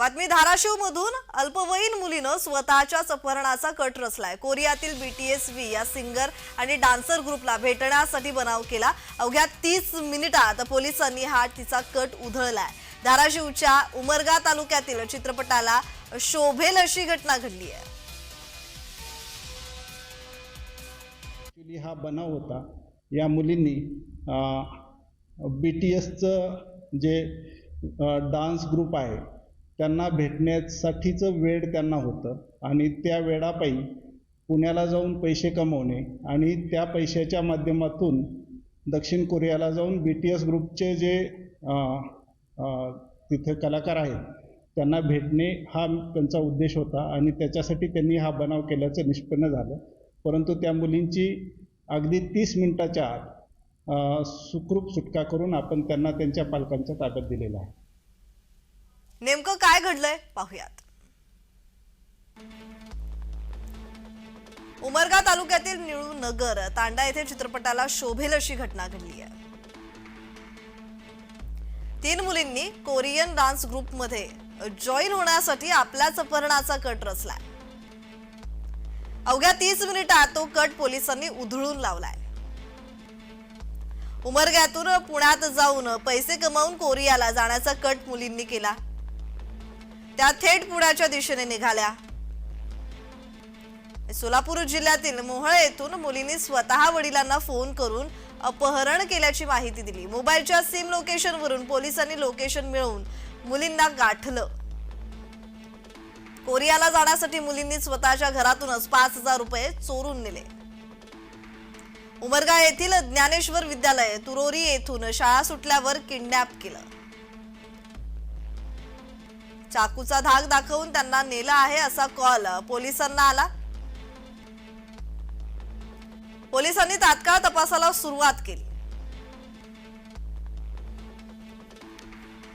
बातमी धाराशिव मधून अल्पवयीन मुलीनं स्वतःच्याच अपहरणाचा कट रचलाय. कोरियातील बीटीएस व्ही या सिंगर आणि डान्सर ग्रुपला भेटण्यासाठी बनाव केला. अवघ्या तीस मिनिटात पोलिसांनी हा तिचा कट उधळलाय. धाराशिवच्या उमरगा तालुक्यातील चित्रपटाला शोभेल अशी घटना घडली आहे. हा बनाव होता. या मुलींनी बी टी एसचं जे डान्स ग्रुप आहे त्यांना भेटण्यासाठीचं वेळ त्यांना होतं. आणि त्या वेळापायी पुण्याला जाऊन पैसे कमवणे आणि त्या पैशाच्या माध्यमातून दक्षिण कोरियाला जाऊन बी टी एस ग्रुपचे जे तिथे कलाकार आहेत त्यांना भेटणे हा त्यांचा उद्देश होता. आणि त्याच्यासाठी त्यांनी हा बनाव केल्याचं निष्पन्न झालं. परंतु त्या मुलींची अगदी तीस मिनिटाच्या आत सुखरूप सुटका करून आपण त्यांना त्यांच्या पालकांच्या ताब्यात दिलेलं आहे. नेमकं काय घडलंय पाहूयात. उमरगा तालुक्यातील निळू नगर तांडा येथे चित्रपटाला शोभेल अशी घटना घडली आहे. तीन मुलींनी कोरियन डान्स ग्रुपमध्ये जॉईन होण्यासाठी आपल्याच अपहरणाचा कट रचलाय. अवघ्या तीस मिनिटात तो कट पोलिसांनी उधळून लावलाय. उमरग्यातून पुण्यात जाऊन पैसे कमावून कोरियाला जाण्याचा कट मुलींनी केला. त्या थेट पुण्याच्या दिशेने निघाल्या. सोलापूर जिल्ह्यातील मोहळ येथून मुलींनी स्वतः वडिलांना फोन करून अपहरण केल्याची माहिती दिली. मोबाईलच्या सिम लोकेशन वरून पोलिसांनी लोकेशन मिळवून मुलींना गाठलं. कोरियाला जाण्यासाठी मुलींनी स्वतःच्या घरातूनच पाच हजार रुपये चोरून नेले. उमरगा येथील ज्ञानेश्वर विद्यालय तुरोरी येथून शाळा सुटल्यावर किडनॅप केलं. चाकूचा धाक दाखवून त्यांना नेला आहे असा कॉल. पोलिसांना आला. पोलिसांनी तात्काळ तपासाला सुरुवात केली.